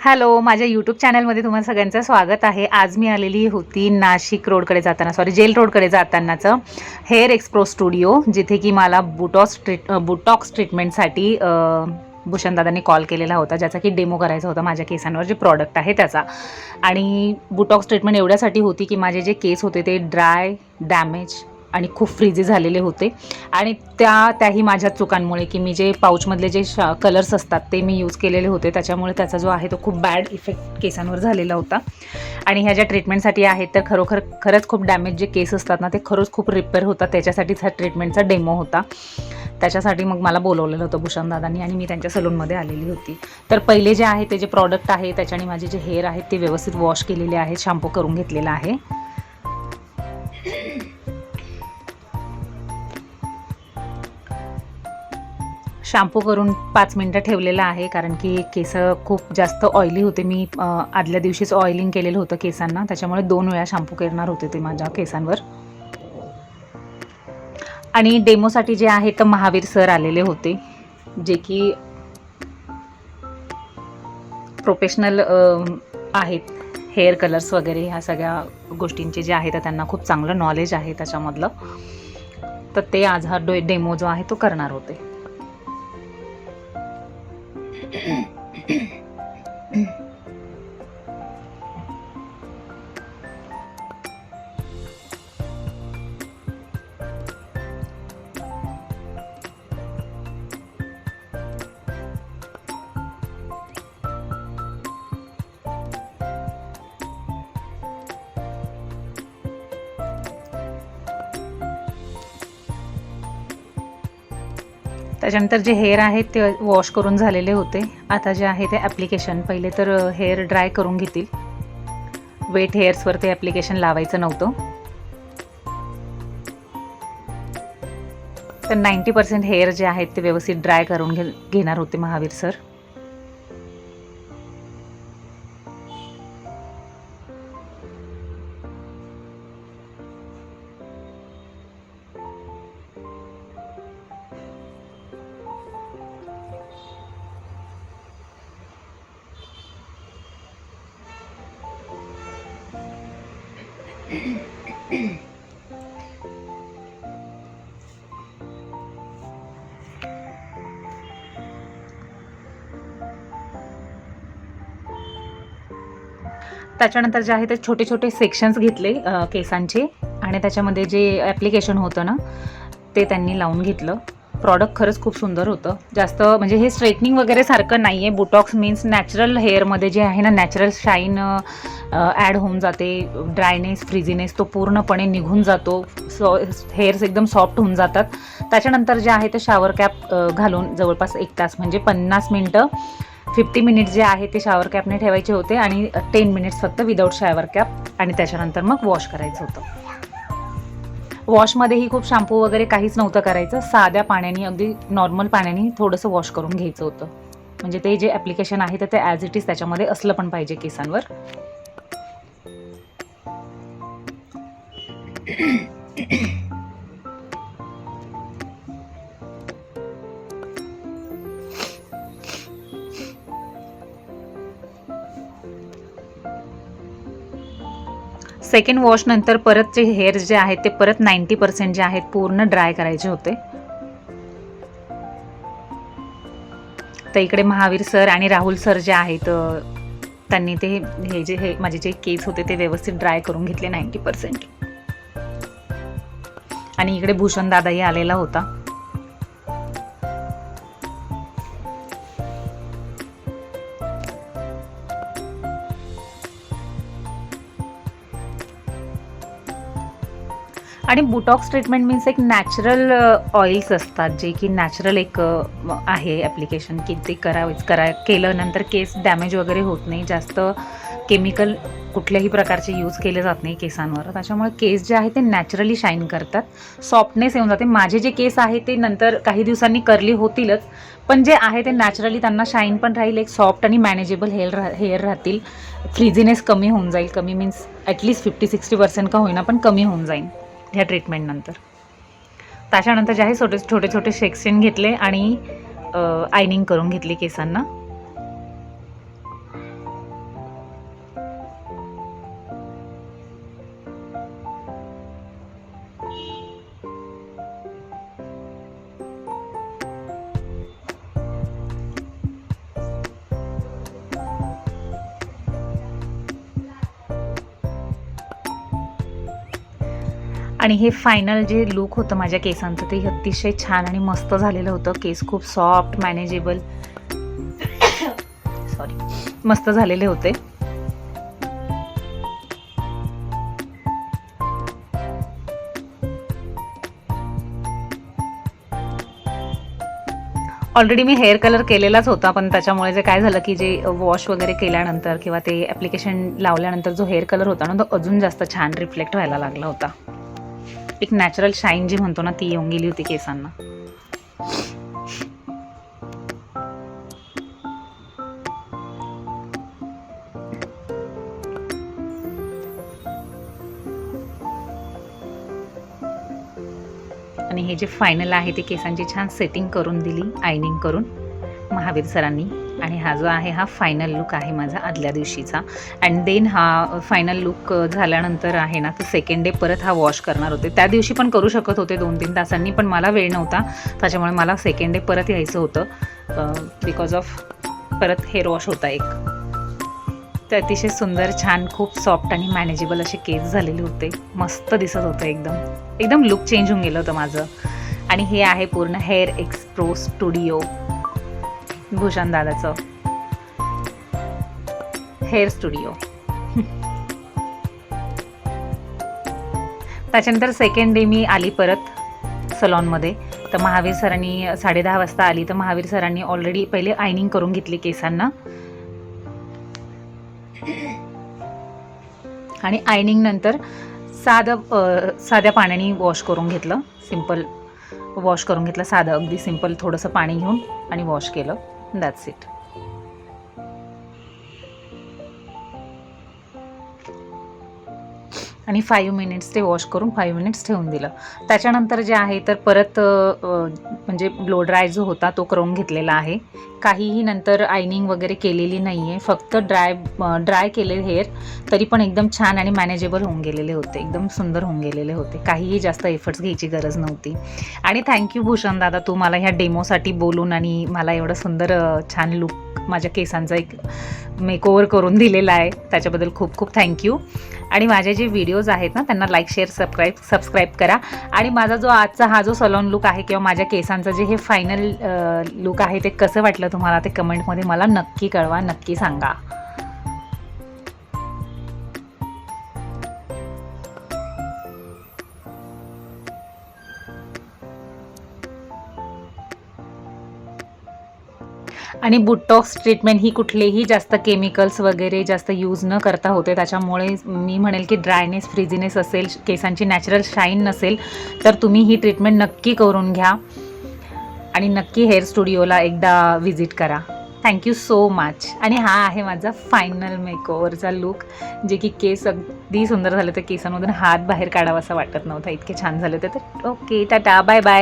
Hello माझ्या YouTube चॅनलमध्ये तुम्हाला सगळ्यांचं स्वागत आहे. आज मी आलेली होती नाशिक रोडकडे जाताना सॉरी जेल रोडकडे जातानाचं हेअर एक्सप्रो स्टुडिओ जिथे की मला बुटॉक्स ट्रीट बुटॉक्स ट्रीटमेंटसाठी भूषणदादांनी कॉल केलेला होता ज्याचा की डेमो करायचा होता माझ्या केसांवर जे प्रॉडक्ट आहे त्याचा. आणि बुटॉक्स ट्रीटमेंट एवढ्यासाठी होती की माझे जे केस होते ते ड्राय डॅमेज आणि खूप फ्रीजी झालेले होते. आणि त्या त्याही माझ्या चुकांमुळे की मी जे पाऊचमधले जे शा कलर्स असतात ते मी यूज केलेले होते. त्याच्यामुळे त्याचा जो आहे तो खूप बॅड इफेक्ट केसांवर झालेला होता. आणि ह्या ज्या ट्रीटमेंटसाठी आहेत तर खरोखर खरंच खूप डॅमेज जे केस असतात ना ते खरंच खूप रिपेअर होतात. त्याच्यासाठीच ट्रीटमेंटचा डेमो होता. त्याच्यासाठी मग मला बोलवलेलं होतं भूषणदादांनी आणि मी त्यांच्या सलूनमध्ये आलेली होती. तर पहिले जे आहे ते जे प्रॉडक्ट आहे त्याच्याने माझे जे हेअर आहेत ते व्यवस्थित वॉश केलेले आहेत शॅम्पू करून घेतलेला आहे. शॅम्पू करून पाच मिनटं ठेवलेला आहे कारण की केस खूप जास्त ऑइली होते. मी आदल्या दिवशीच ऑइलिंग केलेलं होतं केसांना. त्याच्यामुळे दोन वेळा शॅम्पू करणार होते ते माझ्या केसांवर. आणि डेमोसाठी जे आहे तर महावीर सर आलेले होते जे की प्रोफेशनल आहेत. हेअर कलर्स वगैरे ह्या सगळ्या गोष्टींचे जे आहे तर त्यांना खूप चांगलं नॉलेज आहे त्याच्यामधलं. तर ते आज हा डो डेमो जो आहे तो करणार होते. 嗯 त्याच्यानंतर जे हेअर आहेत ते वॉश करून झालेले होते. आता जे आहे ते ॲप्लिकेशन पहिले तर हेअर ड्राय करून घेतील. वेट हेअर्सवर ते ॲप्लिकेशन लावायचं नव्हतं. तर नाईंटी पर्सेंट हेअर जे आहेत ते व्यवस्थित ड्राय करून घे घेणार होते महावीर सर. त्याच्यानंतर जे आहे ते छोटे छोटे सेक्शन्स घेतले केसांचे. आणि त्याच्यामध्ये जे ॲप्लिकेशन होतं ना ते त्यांनी लावून घेतलं. प्रॉडक्ट खरंच खूप सुंदर होतं. जास्त म्हणजे हे स्ट्रेटनिंग वगैरे सारखं नाही आहे बुटॉक्स मीन्स नॅचरल हेअरमध्ये जे आहे ना नॅचरल शाईन ॲड होऊन जाते. ड्रायनेस फ्रिझीनेस तो पूर्णपणे निघून जातो. सॉ हेअर्स एकदम सॉफ्ट होऊन जातात. त्याच्यानंतर जे आहे ते शावर कॅप घालून जवळपास एक तास म्हणजे पन्नास मिनटं फिफ्टी मिनिट्स जे आहे ते शावर कॅपने ठेवायचे होते आणि टेन मिनिट्स फक्त विदाऊट शावर कॅप आणि त्याच्यानंतर मग वॉश करायचं होतं. वॉशमध्येही खूप शॅम्पू वगैरे काहीच नव्हतं करायचं. साध्या पाण्याने अगदी नॉर्मल पाण्याने थोडंसं वॉश करून घ्यायचं होतं. म्हणजे ते जे ॲप्लिकेशन आहे तर ते ॲज इट इज त्याच्यामध्ये असलं पण पाहिजे केसांवर. सेकंड वॉशनंतर परत जे हेअर जे आहेत ते परत नाईन्टी पर्सेंट जे आहेत पूर्ण ड्राय करायचे होते. तर इकडे महावीर सर आणि राहुल सर जे आहेत त्यांनी ते हे जे हे माझे जे केस होते ते व्यवस्थित ड्राय करून घेतले नाईन्टी पर्सेंट आणि इकडे भूषण दादाही आलेला होता. आणि बुटॉक्स ट्रीटमेंट मीन्स एक नॅचरल ऑइल्स uh, असतात जे की नॅचरल एक uh, आहे ॲप्लिकेशन की ते करावेच करा केलं नंतर केस डॅमेज वगैरे होत नाही. जास्त केमिकल कुठल्याही प्रकारचे यूज केले जात नाही केसांवर. त्याच्यामुळे केस जे आहे ते नॅचरली शाईन करतात. सॉफ्टनेस येऊन जाते. माझे जे केस आहे ते नंतर काही दिवसांनी करली होतीलच पण जे आहे ते नॅचरली त्यांना शाईन पण राहील एक सॉफ्ट आणि मॅनेजेबल हेअर राह हेअर राहतील. फ्रिझीनेस कमी होऊन जाईल. कमी means at least fifty sixty percent का होईना पण कमी होऊन जाईल. ह्या ट्रीटमेंटनंतर त्याच्यानंतर जे आहे छोटे छोटे छोटे सेक्शन घेतले आणि आयनिंग करून घेतली केसांना. आणि हे फायनल जे लुक होतं माझ्या केसांचं ते अतिशय छान आणि मस्त झालेलं होतं. केस खूप सॉफ्ट मॅनेजेबल सॉरी मस्त झालेले होते. ऑलरेडी मी हेअर कलर केलेलाच होता पण त्याच्यामुळे जे काय झालं की जे वॉश वगैरे केल्यानंतर किंवा ते ॲप्लिकेशन लावल्यानंतर जो हेअर कलर होता ना तो अजून जास्त छान रिफ्लेक्ट व्हायला लागला होता. एक नॅचरल शाईन जी म्हणतो ना ती येऊन गेली होती केसांना. आणि हे जे फायनल आहे ते केसांची छान सेटिंग करून दिली आयनिंग करून. महावीर सरांनी. आणि हा जो आहे हा फायनल लुक आहे माझा आदल्या दिवशीचा. अँड देन हा फायनल लुक झाल्यानंतर आहे ना तर सेकंड डे परत हा वॉश करणार होते. त्या दिवशी पण करू शकत होते दोन तीन तासांनी पण मला वेळ नव्हता. त्याच्यामुळे मला सेकंड डे परत यायचं होतं. बिकॉज ऑफ परत हेअर वॉश होता एक. तर अतिशय सुंदर छान खूप सॉफ्ट आणि मॅनेजेबल असे केस झालेले होते. मस्त दिसत होतं एकदम. एकदम लुक चेंज होऊन गेलं होतं माझं. आणि हे आहे पूर्ण हेअर एक्सप्रो स्टुडिओ भूषण दादाचं हेअर स्टुडिओ. त्याच्यानंतर सेकंड डे मी आली परत सलॉनमध्ये. तर महावीर सरांनी साडेदहा वाजता आली. तर महावीर सरांनी ऑलरेडी पहिले आयनिंग करून घेतली केसांना. आणि आयनिंग नंतर साधं साध्या पाण्याने वॉश करून घेतलं. सिंपल वॉश करून घेतलं. साधं अगदी सिंपल थोडंसं पाणी घेऊन आणि वॉश केलं. दॅट्स इट आणि फाईव्ह मिनिट्स ते वॉश करून फाईव्ह मिनिट्स ठेवून दिलं. त्याच्यानंतर जे आहे तर परत म्हणजे ब्लो ड्राय जो होता तो करून घेतलेला आहे. काहीही नंतर आयनिंग वगैरे केलेली नाही आहे फक्त ड्राय ड्राय केले हेअर तरी पण एकदम छान आणि मॅनेजेबल होऊन गेलेले होते. एकदम सुंदर होऊन गेलेले होते. काहीही जास्त एफर्ट्स घ्यायची गरज नव्हती. आणि थँक्यू भूषण दादा तू मला ह्या डेमोसाठी बोलून आणि मला एवढं सुंदर छान लुक माझ्या केसांचा एक मेकओवर करून दिलेला आहे. त्याच्याबद्दल खूप खूप थँक्यू आणि माझे जे व्हिडिओज आहेत ना त्यांना लाईक शेअर सबस्क्राईब सबस्क्राईब करा. आणि माझा जो आजचा हा जो सलॉन लुक आहे किंवा माझ्या केसांचं जे हे फायनल लुक आहे ते कसं वाटलं तुम्हाला ते कमेंटमध्ये मला नक्की कळवा नक्की सांगा. आणि बुटॉक्स ट्रीटमेंट ही कुठलेही जास्त केमिकल्स वगैरे जास्त यूज न करता होते. त्याच्यामुळे मी म्हणेल की ड्रायनेस फ्रिजीनेस असेल केसांची नॅचरल शाईन नसेल तर तुम्ही ही ट्रीटमेंट नक्की करून घ्या. आणि नक्की हेअर स्टुडिओला एकदा व्हिजिट करा. थँक्यू सो मच आणि हा आहे माझा फायनल मेकओवरचा लुक जे की केस अगदी सुंदर झाले तर केसांमधून हात बाहेर काढावा असं वाटत नव्हता. इतके छान झाले होते. तर ओके टाटा बाय बाय